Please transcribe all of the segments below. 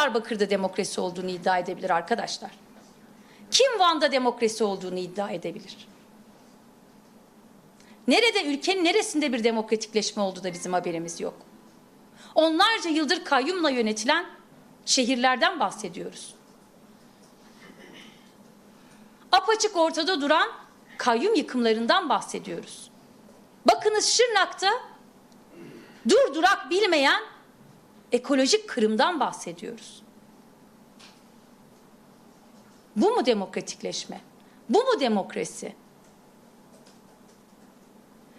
Diyarbakır'da demokrasi olduğunu iddia edebilir arkadaşlar? Kim Van'da demokrasi olduğunu iddia edebilir? Nerede ülkenin neresinde bir demokratikleşme oldu da bizim haberimiz yok? Onlarca yıldır kayyumla yönetilen şehirlerden bahsediyoruz. Apaçık ortada duran kayyum yıkımlarından bahsediyoruz. Bakınız Şırnak'ta dur durak bilmeyen ekolojik kırımdan bahsediyoruz. Bu mu demokratikleşme? Bu mu demokrasi?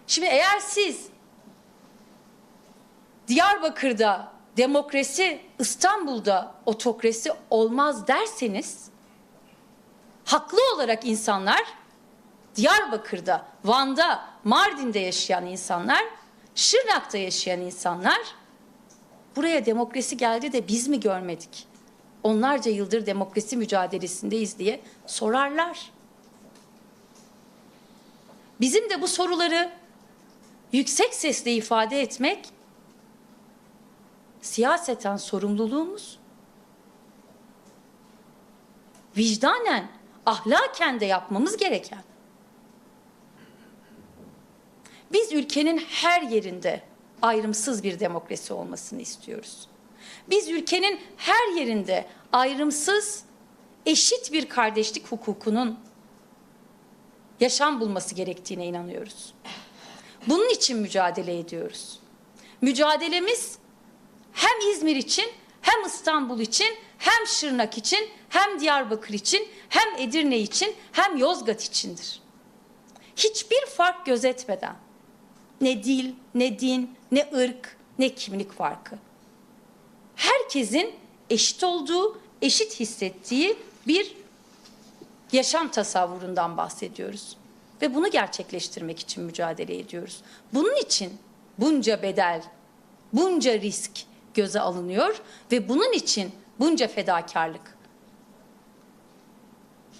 Şimdi eğer siz Diyarbakır'da demokrasi, İstanbul'da otokrasi olmaz derseniz haklı olarak insanlar Diyarbakır'da, Van'da, Mardin'de yaşayan insanlar, Şırnak'ta yaşayan insanlar buraya demokrasi geldi de biz mi görmedik? Onlarca yıldır demokrasi mücadelesindeyiz diye sorarlar. Bizim de bu soruları yüksek sesle ifade etmek siyaseten sorumluluğumuz. Vicdanen, ahlaken de yapmamız gereken. Biz ülkenin her yerinde ayrımsız bir demokrasi olmasını istiyoruz. Biz ülkenin her yerinde ayrımsız, eşit bir kardeşlik hukukunun yaşam bulması gerektiğine inanıyoruz. Bunun için mücadele ediyoruz. Mücadelemiz hem İzmir için, hem İstanbul için, hem Şırnak için, hem Diyarbakır için, hem Edirne için, hem Yozgat içindir. Hiçbir fark gözetmeden ne dil, ne din, ne ırk, ne kimlik farkı. Herkesin eşit olduğu, eşit hissettiği bir yaşam tasavvurundan bahsediyoruz. Ve bunu gerçekleştirmek için mücadele ediyoruz. Bunun için bunca bedel, bunca risk göze alınıyor ve bunun için bunca fedakarlık